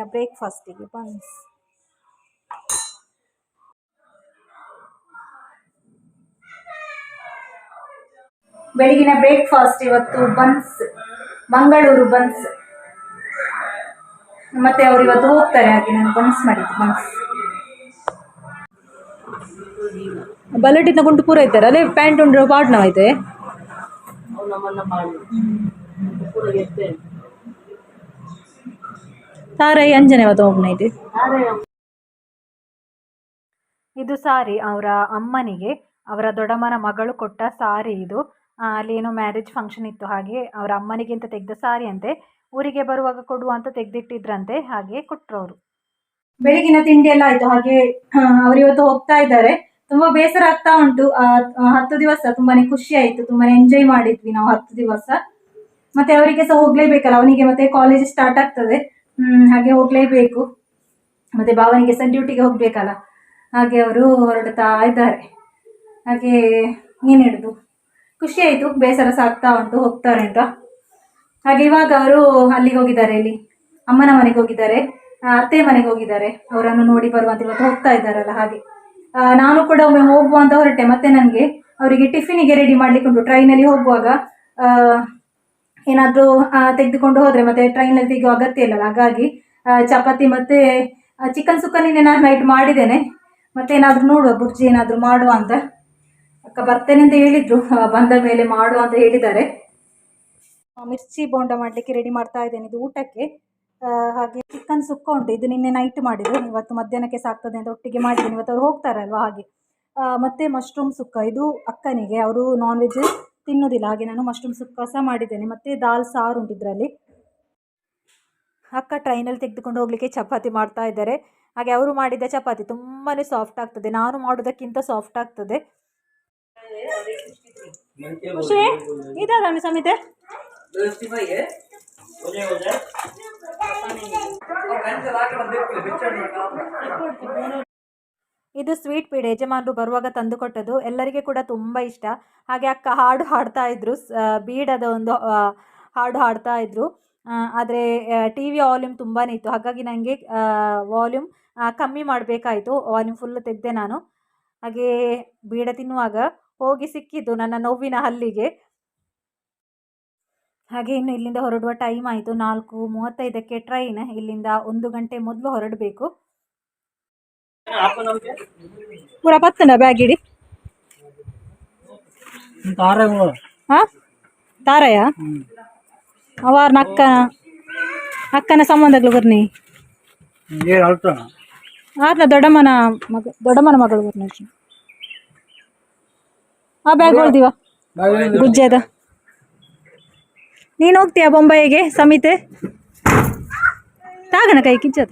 ಬೆಳಗಿನ ಬ್ರೇಕ್ಫಾಸ್ಟಿಗೆ ಬನ್ಸ್. ಬೆಳಗಿನ ಬ್ರೇಕ್ಫಾಸ್ಟ್ ಇವತ್ತು ಬನ್ಸ್ ಮಂಗಳೂರು ಬನ್ಸ್. ಮತ್ತೆ ಅವ್ರು ಇವತ್ತು ಹೋಗ್ತಾರೆ ಹಾಗೆ ನಾನು ಬನ್ಸ್ ಮಾಡಿದ್ದು ಬನ್ಸ್. ಬಲಟಿ ಗುಂಟು ಪೂರ ಇದ್ದಾರೆ ಅಲ್ಲೇ ಪ್ಯಾಂಟ್ ಉಂಡ್ರೆ ಪಾಡ್ನವ ತಾರೈ ಅಂಜನೆ ಅವತ್ತು ಇದೆ. ಇದು ಸಾರಿ ಅವರ ಅಮ್ಮನಿಗೆ. ಅವರ ದೊಡ್ಡಮ್ಮನ ಮಗಳು ಕೊಟ್ಟ ಸಾರಿ ಇದು. ಆ, ಅಲ್ಲಿ ಏನೋ ಮ್ಯಾರೇಜ್ ಫಂಕ್ಷನ್ ಇತ್ತು ಹಾಗೆ ಅವರ ಅಮ್ಮನಿಗೆ ಅಂತ ತೆಗೆದ ಸಾರಿ ಅಂತೆ. ಊರಿಗೆ ಬರುವಾಗ ಕೊಡುವ ಅಂತ ತೆಗೆದಿಟ್ಟಿದ್ರಂತೆ ಹಾಗೆ ಕೊಟ್ರು ಅವರು ಬೆಳಗಿನ ತಿಂಡಿ ಎಲ್ಲ ಆಯ್ತು ಹಾಗೆ ಅವರು ಇವತ್ತು ಹೋಗ್ತಾ ಇದ್ದಾರೆ. ತುಂಬಾ ಬೇಸರ ಆಗ್ತಾ ಉಂಟು. ಹತ್ತು ದಿವಸ ತುಂಬಾನೇ ಖುಷಿ ಆಯ್ತು ತುಂಬಾನೇ ಎಂಜಾಯ್ ಮಾಡಿದ್ವಿ ನಾವು ಹತ್ತು ದಿವಸ. ಮತ್ತೆ ಅವರಿಗೆ ಸಹ ಹೋಗ್ಲೇಬೇಕಲ್ಲ ಅವನಿಗೆ ಮತ್ತೆ ಕಾಲೇಜ್ ಸ್ಟಾರ್ಟ್ ಆಗ್ತದೆ. ಹಾಗೆ ಹೋಗ್ಲೇಬೇಕು. ಮತ್ತೆ ಭಾವನಿಗೆ ಸಹ ಡ್ಯೂಟಿಗೆ ಹೋಗಬೇಕಲ್ಲ? ಹಾಗೆ ಅವರು ಹೊರಡ್ತಾ ಇದ್ದಾರೆ. ಹಾಗೆ ಏನು ಹಿಡಿದು ಖುಷಿ ಆಯಿತು, ಬೇಸರ ಸಾಕ್ತಾ ಉಂಟು, ಹೋಗ್ತಾರೆ ಅಂತ. ಹಾಗೆ ಇವಾಗ ಅವರು ಅಲ್ಲಿಗೆ ಹೋಗಿದ್ದಾರೆ, ಇಲ್ಲಿ ಅಮ್ಮನ ಮನೆಗೆ ಹೋಗಿದ್ದಾರೆ ಅತ್ತೆ ಮನೆಗೆ ಹೋಗಿದ್ದಾರೆ. ಅವರನ್ನು ನೋಡಿ ಬರುವಂತ ಇವತ್ತು ಹೋಗ್ತಾ ಇದ್ದಾರಲ್ಲ ಹಾಗೆ. ನಾನು ಕೂಡ ಒಮ್ಮೆ ಹೋಗುವ ಅಂತ ಹೊರಟೆ, ಮತ್ತೆ ನನಗೆ ಅವರಿಗೆ ಟಿಫಿನಿಗೆ ರೆಡಿ ಮಾಡ್ಲಿಕ್ಕೆ ಉಂಟು. ಟ್ರೈನಲ್ಲಿ ಹೋಗುವಾಗ ಏನಾದರೂ ತೆಗೆದುಕೊಂಡು ಹೋದರೆ ಮತ್ತೆ ಟ್ರೈನಲ್ಲಿ ತೆಗೆಯೋ ಅಗತ್ಯ ಇಲ್ಲಲ್ಲ? ಹಾಗಾಗಿ ಚಪಾತಿ ಮತ್ತೆ ಚಿಕನ್ ಸುಕ್ಕ ನಾನು ನೈಟ್ ಮಾಡಿದ್ದೇನೆ. ಮತ್ತೆ ಏನಾದರೂ ನೋಡುವ, ಬುರ್ಜಿ ಏನಾದರೂ ಮಾಡುವ ಅಂತ. ಅಕ್ಕ ಬರ್ತೇನೆ ಅಂತ ಹೇಳಿದ್ರು ಬಂದ ಮೇಲೆ ಮಾಡುವ ಅಂತ ಹೇಳಿದ್ದಾರೆ. ಮಿರ್ಚಿ ಬೋಂಡ ಮಾಡಲಿಕ್ಕೆ ರೆಡಿ ಮಾಡ್ತಾ ಇದ್ದೇನೆ ಇದು ಊಟಕ್ಕೆ. ಹಾಗೆ ಚಿಕನ್ ಸುಕ್ಕ ಉಂಟು, ಇದು ನಿನ್ನೆ ನೈಟ್ ಮಾಡಿದ್ರು ಇವತ್ತು ಮಧ್ಯಾಹ್ನಕ್ಕೆ ಸಾಕ್ತದೆ ಅಂತ ಒಟ್ಟಿಗೆ ಮಾಡಿದ್ದೀನಿ. ಇವತ್ತು ಅವ್ರು ಹೋಗ್ತಾರಲ್ವ ಹಾಗೆ. ಮತ್ತೆ ಮಶ್ರೂಮ್ ಸುಕ್ಕ, ಇದು ಅಕ್ಕನಿಗೆ, ಅವರು ನಾನ್ ವೆಜ್ ತಿನ್ನೋದಿಲ್ಲ. ಹಾಗೆ ನಾನು ಮಶ್ರೂಮ್ ಸುಕ್ಕ ಸಹ ಮಾಡಿದ್ದೇನೆ. ಮತ್ತು ದಾಲ್ ಸಾರು ಉಂಟು ಇದರಲ್ಲಿ ಅಕ್ಕ ಟ್ರೈನಲ್ಲಿ ತೆಗೆದುಕೊಂಡು ಹೋಗ್ಲಿಕ್ಕೆ ಚಪಾತಿ ಮಾಡ್ತಾ ಇದ್ದಾರೆ. ಹಾಗೆ ಅವರು ಮಾಡಿದ ಚಪಾತಿ ತುಂಬಾ ಸಾಫ್ಟ್ ಆಗ್ತದೆ. ನಾನು ಮಾಡೋದಕ್ಕಿಂತ ಸಾಫ್ಟ್ ಆಗ್ತದೆ. ಖುಷಿ? ಇದಾದ ಸಮಿತೆ? ಇದು ಸ್ವೀಟ್ ಪೀಡೆ, ಯಜಮಾನರು ಬರುವಾಗ ತಂದುಕೊಟ್ಟದ್ದು ಎಲ್ಲರಿಗೆ ಕೂಡ ತುಂಬ ಇಷ್ಟ. ಹಾಗೆ ಅಕ್ಕ ಹಾಡು ಹಾಡ್ತಾ ಇದ್ರು ಬೀಡದ ಒಂದು ಹಾಡು ಹಾಡ್ತಾ ಇದ್ರು. ಆದರೆ ಟಿ ವಿ ವಾಲ್ಯೂಮ್ ತುಂಬಾ ಇತ್ತು. ಹಾಗಾಗಿ ನನಗೆ ವಾಲ್ಯೂಮ್ ಕಮ್ಮಿ ಮಾಡಬೇಕಾಯಿತು. ವಾಲ್ಯೂಮ್ ಫುಲ್ ತೆಗೆದೆ ನಾನು. ಹಾಗೆ ಬೀಡ ತಿನ್ನುವಾಗ ಹೋಗಿ ಸಿಕ್ಕಿದ್ದು ನನ್ನ ನೋವಿನ ಹಲ್ಲಿಗೆ. ಹಾಗೆ ಇನ್ನು ಇಲ್ಲಿಂದ ಹೊರಡುವ ಟೈಮ್ ಆಯಿತು. ನಾಲ್ಕು ಮೂವತ್ತೈದಕ್ಕೆ ಟ್ರೈನ್ ಇಲ್ಲಿಂದ ಒಂದು ಗಂಟೆ ಮೊದಲು ಹೊರಡಬೇಕು. ಪೂರ ಪತ್ತನ ಬ್ಯಾಗ್ ಇಡಿ ಹಾಂ ತಾರಯ ಅವಾರ್ನ ಅಕ್ಕನ ಅಕ್ಕನ ಸಂಬಂಧಗಳು ಬರ್ನಿ ಆರ್ನ ದೊಡ್ಡಮ್ಮನ ಮಗ ದೊಡ್ಡಮ್ಮನ ಮಗಳು ಬರ್ನಿ ಆ ಬ್ಯಾಗ್ ಹೊಳ್ದಿವ ಗುಜ್ಜೆದ ನೀನು ಹೋಗ್ತೀಯಾ ಬೊಂಬೈಗೆ ಸಮಿತೆ ತಾಗಣ ಕೈ ಕಿಚ್ಚದ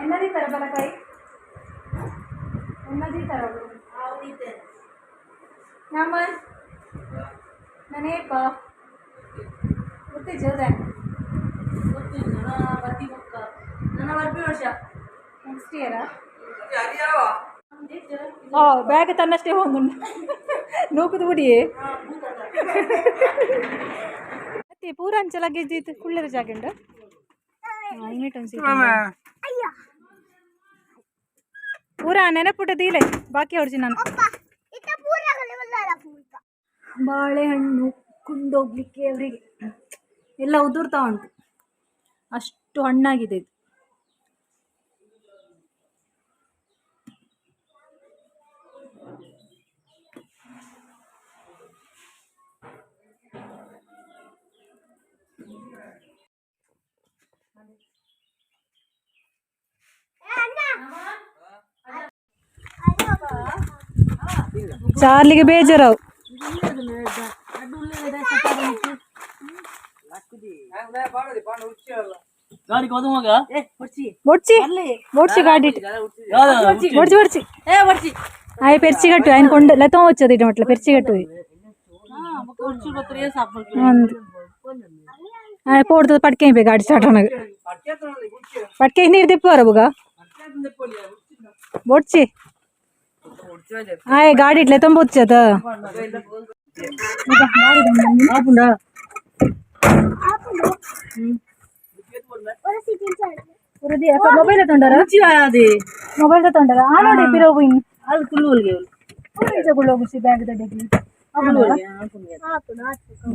ఎన్నది తరబలకాయ ఉన్నది తరబు ನಾಮನ್ ನನೇಪ ಗೊತ್ತಿ ಜೋದ ನೆಕ್ಸ್ಟ್ ಇಯರಾ ಓ ಬ್ಯಾಗ್ ತನ್ನಷ್ಟೇ ಹೋಗು ನೋಕುದು ಬಿಡಿ ಮತ್ತೆ ಪೂರ ಅಂಚೆ ಲಗೇಜ್ ಇತ್ತು ಕುಳ್ಳರ ಜಾಗ ಪೂರ ನೆನಪುಟ ದೀಲೆ? ಬಾಕಿ ಹೊಡ್ಸಿ ನಾನು ಬಾಳೆಹಣ್ಣು ಕೊಂಡೋಗ್ಲಿಕ್ಕೆ ಅವರಿಗೆ ಎಲ್ಲ ಉದುರ್ತಾ ಉಂಟು. ಅಷ್ಟು ಹಣ್ಣಾಗಿದೆ ಇದು. ಚಾರ್ಲಿಗೆ ಬೇಜಾರವು బొడ్చి బొడ్చి గాడి బొడ్చి బొడ్చి ఆయన పెరిచి కట్టు ఆయన కొండ లతం వచ్చేది ఇటు అట్లా పెరిచి కట్టు ఆయన పోడుతుంది పట్టుకెళ్ళిపోయి గాడి స్టార్ట్ అనగా పట్టుకెళ్ళి నీరు తిప్పారు బుగా బొడ్చి ಆಯ್ ಗಾಡಿ ಇಟ್ಲೆ ತುಂಬ ಉಚ್ಚದ ಮೊಬೈಲ್ ತೊಂಡರ ಮೊಬೈಲ್ ತೊಂಡರ ಆ ನೋಡಿ ಪಿರೋಗು ಇನ್ನು ಅದು ಕುಲ್ಲುವಲ್ಗೆ ತಗೊಳ್ಳೋಗಿಸಿ ಬ್ಯಾಗ್ ದಡ್ಡಿಗೆ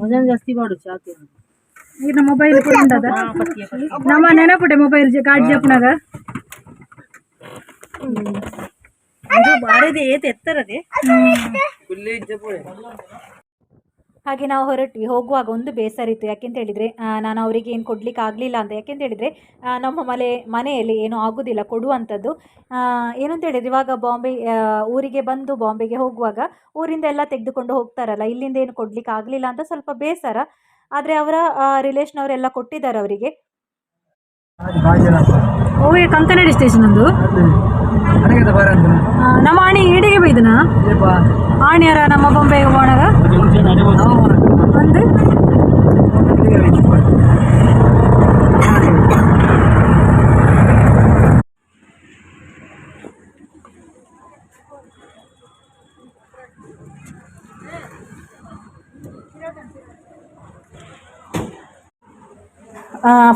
ವಜನ್ ಜಾಸ್ತಿ ಮಾಡು ಚಾಕಿ ಈಗ ಮೊಬೈಲ್ ಕೊಡಂಡದ ನಮ್ಮ ನೆನಪುಟೆ ಮೊಬೈಲ್ ಗಾಡಿ ಜಪ್ನಾಗ ಇದು ಬಾರಿದೆ ಏತ್ ಎತ್ತರದೆ ಹಾಗೆ ನಾವು ಹೊರಟ್ವಿ. ಹೋಗುವಾಗ ಒಂದು ಬೇಸರ ಇತ್ತು ಯಾಕೆಂತ ಹೇಳಿದ್ರೆ ನಾನು ಅವರಿಗೆ ಏನು ಕೊಡ್ಲಿಕ್ಕೆ ಆಗಲಿಲ್ಲ ಅಂತ. ಯಾಕೆಂತ ಹೇಳಿದ್ರೆ ನಮ್ಮ ಮನೆ ಮನೆಯಲ್ಲಿ ಏನೂ ಆಗೋದಿಲ್ಲ ಕೊಡುವಂಥದ್ದು. ಏನಂತ ಏನು ಅಂತ ಹೇಳಿದ್ರೆ ಇವಾಗ ಬಾಂಬೆ ಊರಿಗೆ ಬಂದು ಬಾಂಬೆಗೆ ಹೋಗುವಾಗ ಊರಿಂದ ಎಲ್ಲ ತೆಗೆದುಕೊಂಡು ಹೋಗ್ತಾರಲ್ಲ ಇಲ್ಲಿಂದ ಏನು ಕೊಡ್ಲಿಕ್ಕೆ ಆಗಲಿಲ್ಲ ಅಂತ ಸ್ವಲ್ಪ ಬೇಸರ. ಆದರೆ ಅವರ ರಿಲೇಷನ್ ಅವರೆಲ್ಲ ಕೊಟ್ಟಿದ್ದಾರೆ ಅವರಿಗೆ. ಕಂಕನಾಡಿ ಕಂಕನಡಿ ಸ್ಟೇಷನ್ ಒಂದು ನಮ್ಮ ಆಣಿ ಈಡಿಗೆ ಬೈದನ? ಆಣಿಯರ ನಮ್ಮ ಬೊಂಬೆಗೆ ಹೋಣಗ ಒಂದು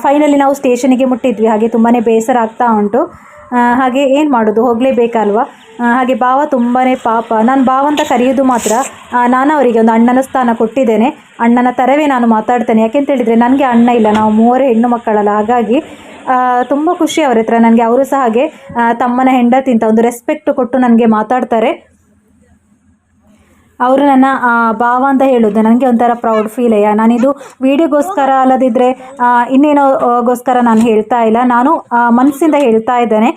ಫೈನಲಿ ನಾವು ಸ್ಟೇಷನಿಗೆ ಮುಟ್ಟಿದ್ವಿ. ಹಾಗೆ ತುಂಬಾ ಬೇಸರ ಆಗ್ತಾ ಉಂಟು. ಹಾಗೆ ಏನು ಮಾಡೋದು? ಹೋಗಲೇಬೇಕಲ್ವಾ? ಹಾಗೆ ಭಾವ ತುಂಬಾ ಪಾಪ. ನಾನು ಭಾವ ಅಂತ ಕರೆಯೋದು ಮಾತ್ರ. ನಾನು ಅವರಿಗೆ ಒಂದು ಅಣ್ಣನ ಸ್ಥಾನ ಕೊಟ್ಟಿದ್ದೇನೆ. ಅಣ್ಣನ ಥರವೇ ನಾನು ಮಾತಾಡ್ತೇನೆ. ಯಾಕೆಂತ ಹೇಳಿದರೆ ನನಗೆ ಅಣ್ಣ ಇಲ್ಲ. ನಾವು ಮೂವರು ಹೆಣ್ಣು ಮಕ್ಕಳಲ್ಲ. ಹಾಗಾಗಿ ತುಂಬ ಖುಷಿ ಅವರ ಹತ್ರ. ನನಗೆ ಅವರು ಸಹ ಹಾಗೆ ತಮ್ಮನ ಹೆಂಡತಿ ಅಂತ ಒಂದು ರೆಸ್ಪೆಕ್ಟ್ ಕೊಟ್ಟು ನನಗೆ ಮಾತಾಡ್ತಾರೆ. ಅವರು ನನ್ನ ಭಾವ ಅಂತ ಹೇಳೋದು. ನನಗೆ ಒಂಥರ ಪ್ರೌಡ್ ಫೀಲ್ ಅಯ್ಯ ನಾನಿದು ವಿಡಿಯೋಗೋಸ್ಕರ ಅಲ್ಲದಿದ್ದರೆ ಇನ್ನೇನೋಗೋಸ್ಕರ ಗೋಸ್ಕರ ನಾನು ಹೇಳ್ತಾ ಇಲ್ಲ. ನಾನು ಮನಸ್ಸಿಂದ ಹೇಳ್ತಾ ಇದ್ದೇನೆ.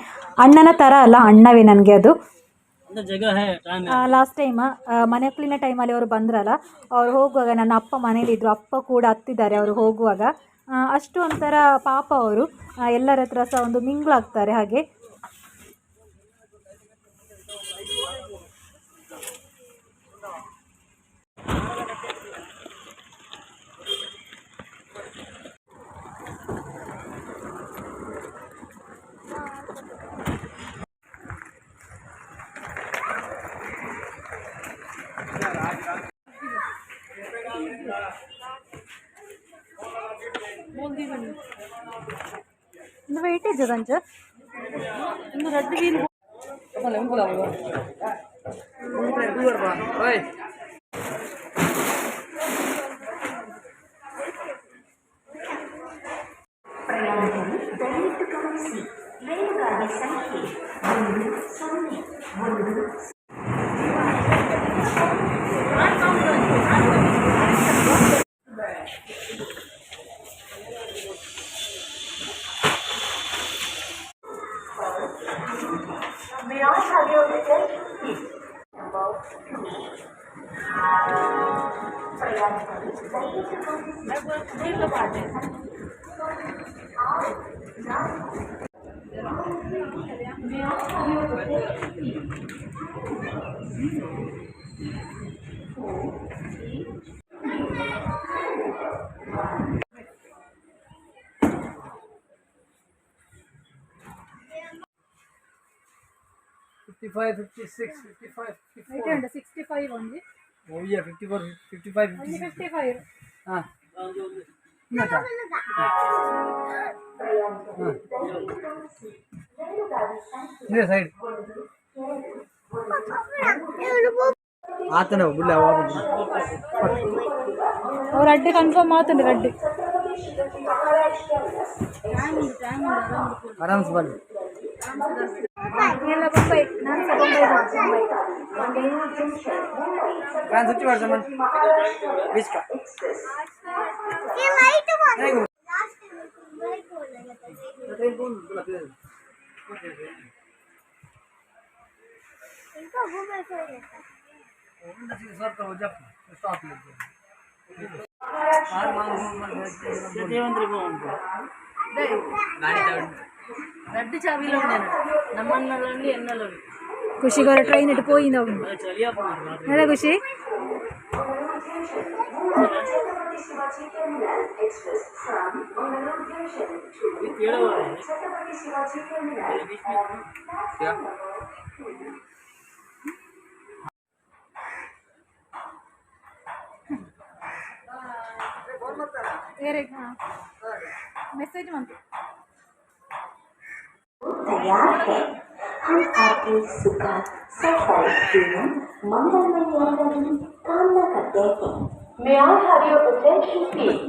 ಅಣ್ಣನ ಥರ ಅಲ್ಲ, ಅಣ್ಣವೇ ನನಗೆ ಅದು. ಲಾಸ್ಟ್ ಟೈಮ್ ಮನೆ ಕ್ಲೀನ ಟೈಮಲ್ಲಿ ಅವರು ಬಂದ್ರಲ್ಲ, ಅವ್ರು ಹೋಗುವಾಗ ನನ್ನ ಅಪ್ಪ ಮನೇಲಿದ್ದರು ಅಪ್ಪ ಕೂಡ ಹತ್ತಿದ್ದಾರೆ ಅವರು ಹೋಗುವಾಗ. ಅಷ್ಟು ಒಂಥರ ಪಾಪ ಅವರು. ಎಲ್ಲರ ಹತ್ರ ಸಹ ಒಂದು ಮಿಂಗ್ಳಾಗ್ತಾರೆ ಹಾಗೆ. पाहिजे त्यांच्यात रद्द 55, 56, 55, 55. 65 only. ಸಿಕ್ಸ್ಟಿ ಫೈವ್ ಒಂದು Oh yeah, fifty-four, fifty-five, fifty-six. Fifty five ಹಾ. ಇನ್ನೊಂದಾ? ಹಾ. ಇದೆ side. ಆತನ ಬಿಡ್ಲ ಅವ್ರ ಅಡ್ಡೆ ಕನ್ಫರ್ಮ್ ಮಾತುಂಡು ಅಡ್ಡೆ ಆರಾಮ್ಸ್ ಬನ್ನಿ ಎಲ್ಲ ಬೊಂಬೈ ನಾನು ಸಹ ಬೊಂಬೈ one fifty percent बीच का। ये लाइट नहीं इनका घूमे फिर लेता है। सर तो जब स्टॉप लग गया हार मांग കുശി കുറെ ട്രെയിൻ ഇട്ട് പോയി നോക്കും ഏതാ കുശി മെസ്സേജ് വന്നു ಹಣಕಾಸು ಸುಖ ಸಫಲತೆಯನ್ನು ಮಂಗಳಮಯಾಗಲಿ ಕಾಮನ ಕರ್ತೇನೆ May I have your attention, please?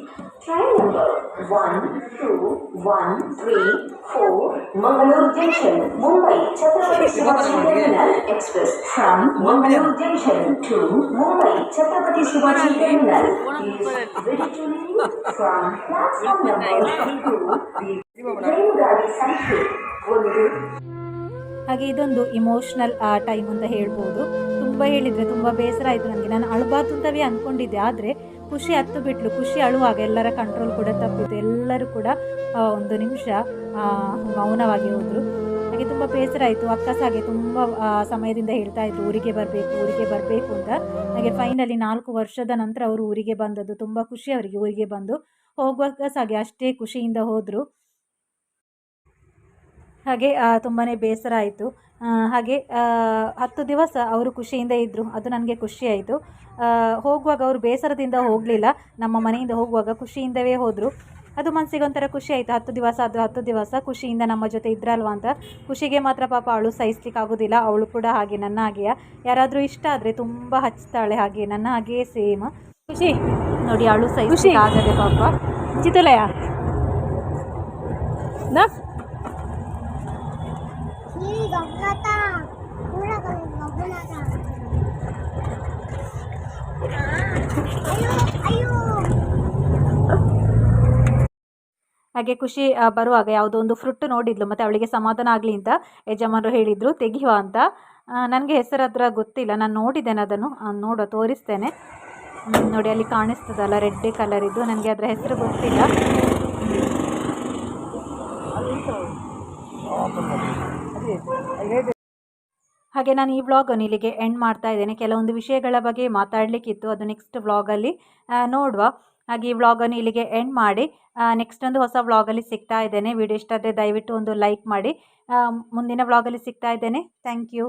Train number 12134 Mangalore Junction, Mumbai Chhatrapati Shivaji Terminal Express from Mangalore Junction to Mumbai Chhatrapati Shivaji Terminal is ready to leave from platform number 2. Train Gadi Sankhya 1. ಹಾಗೆ ಇದೊಂದು emotional time ಅಂತ ಹೇಳ್ಬೋದು. ತುಂಬ ಹೇಳಿದರೆ ತುಂಬ ಬೇಸರ ಆಯಿತು ನನಗೆ. ನಾನು ಅಳಬಾರ್ದು ಅಂತವೇ ಅಂದ್ಕೊಂಡಿದ್ದೆ ಆದರೆ ಖುಷಿ ಹತ್ತು ಬಿಟ್ಲು. ಖುಷಿ ಅಳುವಾಗ ಎಲ್ಲರ ಕಂಟ್ರೋಲ್ ಕೂಡ ತಪ್ಪಿತು ಎಲ್ಲರೂ ಕೂಡ ಒಂದು ನಿಮಿಷ ಮೌನವಾಗಿ ಹೋದರು. ಹಾಗೆ ತುಂಬ ಬೇಸರ ಆಯಿತು. ಅಕ್ಕಸಾಗೆ ತುಂಬ ಸಮಯದಿಂದ ಹೇಳ್ತಾ ಇದ್ರು, ಊರಿಗೆ ಬರಬೇಕು ಊರಿಗೆ ಬರಬೇಕು ಅಂತ. ಹಾಗೆ ಫೈನಲಿ ನಾಲ್ಕು ವರ್ಷದ ನಂತರ ಅವರು ಊರಿಗೆ ಬಂದದ್ದು. ತುಂಬ ಖುಷಿ ಅವರಿಗೆ ಊರಿಗೆ ಬಂದು. ಹೋಗುವಾಗ ಸಾಗೆ ಅಷ್ಟೇ ಖುಷಿಯಿಂದ ಹೋದರು. ಹಾಗೆ ತುಂಬಾ ಬೇಸರ ಆಯಿತು. ಹಾಗೆ ಹತ್ತು ದಿವಸ ಅವರು ಖುಷಿಯಿಂದ ಇದ್ದರು ಅದು ನನಗೆ ಖುಷಿಯಾಯಿತು ಹೋಗುವಾಗ ಅವರು ಬೇಸರದಿಂದ ಹೋಗಲಿಲ್ಲ. ನಮ್ಮ ಮನೆಯಿಂದ ಹೋಗುವಾಗ ಖುಷಿಯಿಂದವೇ ಹೋದರು. ಅದು ಮನಸ್ಸಿಗೆ ಒಂಥರ ಖುಷಿ ಆಯಿತು. ಹತ್ತು ದಿವಸ ಅದು ಹತ್ತು ದಿವಸ ಖುಷಿಯಿಂದ ನಮ್ಮ ಜೊತೆ ಇದ್ರಲ್ವ ಅಂತ. ಖುಷಿಗೆ ಮಾತ್ರ ಪಾಪ ಅವಳು ಸಹಿಸ್ಲಿಕ್ಕೆ ಆಗೋದಿಲ್ಲ. ಅವಳು ಕೂಡ ಹಾಗೆ ನನ್ನ ಹಾಗೆಯ. ಯಾರಾದರೂ ಇಷ್ಟ ಆದರೆ ತುಂಬ ಹಚ್ತಾಳೆ. ಹಾಗೆ ನನ್ನ ಹಾಗೆಯೇ ಸೇಮ್ ಖುಷಿ. ನೋಡಿ ಅವಳು ಸಹಿಸ್ಲಿಕ್ಕೆ ಆಗದೆ ಪಾಪ. ಚಿತಲಯ ಹಾಗೆ ಖುಷಿ ಬರುವಾಗ ಯಾವುದೋ ಒಂದು ಫ್ರುಟ್ ನೋಡಿದ್ಲು ಮತ್ತು ಅವಳಿಗೆ ಸಮಾಧಾನ ಆಗಲಿ ಅಂತ ಯಜಮಾನರು ಹೇಳಿದರು ತೆಗೆಯುವ ಅಂತ. ನನಗೆ ಹೆಸರು ಹತ್ರ ಗೊತ್ತಿಲ್ಲ ನಾನು ನೋಡಿದ್ದೇನೆ ಅದನ್ನು. ನೋಡೋ ನೋಡುವ ತೋರಿಸ್ತೇನೆ. ನೋಡಿ ಅಲ್ಲಿ ಕಾಣಿಸ್ತದಲ್ಲ ರೆಡ್ ಕಲರ್ ಇದು ನನಗೆ ಅದರ ಹೆಸರು ಗೊತ್ತಿಲ್ಲ. ಹಾಗೆ ನಾನು ಈ ವ್ಲಾಗನ್ನು ಇಲ್ಲಿಗೆ ಎಂಡ್ ಮಾಡ್ತಾ ಇದ್ದೇನೆ. ಕೆಲವೊಂದು ವಿಷಯಗಳ ಬಗ್ಗೆ ಮಾತಾಡಲಿಕ್ಕಿತ್ತು. ಅದು ನೆಕ್ಸ್ಟ್ ವ್ಲಾಗಲ್ಲಿ ನೋಡುವ. ಹಾಗೆ ಈ ವ್ಲಾಗನ್ನು ಇಲ್ಲಿಗೆ ಎಂಡ್ ಮಾಡಿ ನೆಕ್ಸ್ಟ್ ಒಂದು ಹೊಸ ವ್ಲಾಗಲ್ಲಿ ಸಿಗ್ತಾ ಇದ್ದೇನೆ. ವಿಡಿಯೋ ಇಷ್ಟ ಆದರೆ ದಯವಿಟ್ಟು ಒಂದು ಲೈಕ್ ಮಾಡಿ. ಮುಂದಿನ ವ್ಲಾಗಲ್ಲಿ ಸಿಗ್ತಾ ಇದ್ದೇನೆ. Thank you